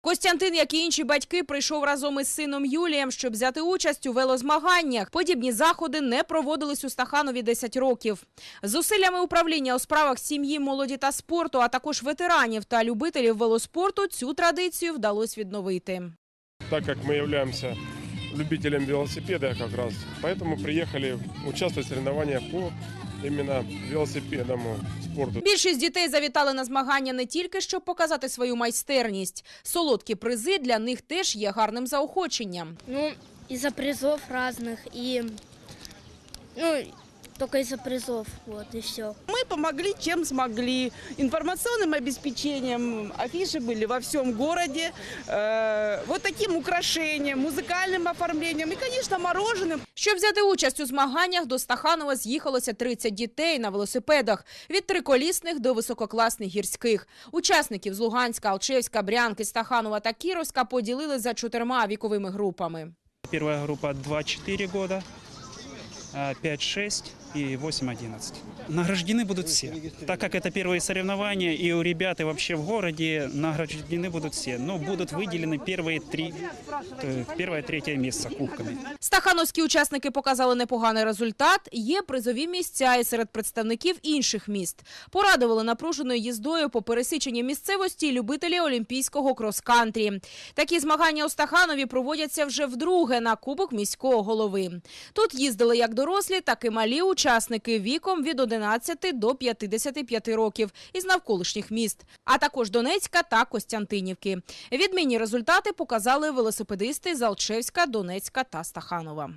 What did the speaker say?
Костянтин, як і інші батьки, прийшов разом із сином Юлієм, щоб взяти участь у велозмаганнях. Подібні заходи не проводились у Стаханові 10 років. Зусиллями управління у справах сім'ї, молоді та спорту, а також ветеранів та любителів велоспорту, цю традицію вдалося відновити. так как мы являемся любителем велосипеда как раз, поэтому приехали участвовать в соревнованиях по именно велосипедному спорту. Більшість дітей завітали на змагання не тільки щоб показати свою майстерність. Солодкі призи для них теж є гарним заохоченням. Ну, і за призов різних, і ну, только из-за призов, вот и все. Мы помогли, чем смогли. Информационным обеспечением. Афиши были во всем городе. Э, вот таким украшением, музыкальным оформлением и, конечно, мороженым. Щоб взяти участь у змаганнях, до Стаханова з'їхалося 30 дітей на велосипедах від триколісних до висококласних гірських. Учасників з Луганська, Алчевська, Брянки, Стаханова та Кіровська поділили за чотирма віковими групами. Первая группа 2-4 года, а, 5-6 и 8-11. Награждены будут все. Так как это первые соревнования, и у ребят, и вообще в городе награждены будут все. Но будут выделены первые три, э, первое, третье место кубками. Стахановські учасники показали непоганий результат. Є призові місця і серед представників інших міст. Порадували напруженою їздою по пересіченні місцевості любителі олімпійського крос-кантрі. Такі змагання у Стаханові проводяться вже вдруге на Кубок міського голови. Тут їздили як дорослі, так і малі учасники віком від 11 до 55 років із навколишніх міст, а також Донецька та Костянтинівки. Відмінні результати показали велосипедисти з Алчевська, Донецька та Стаханова.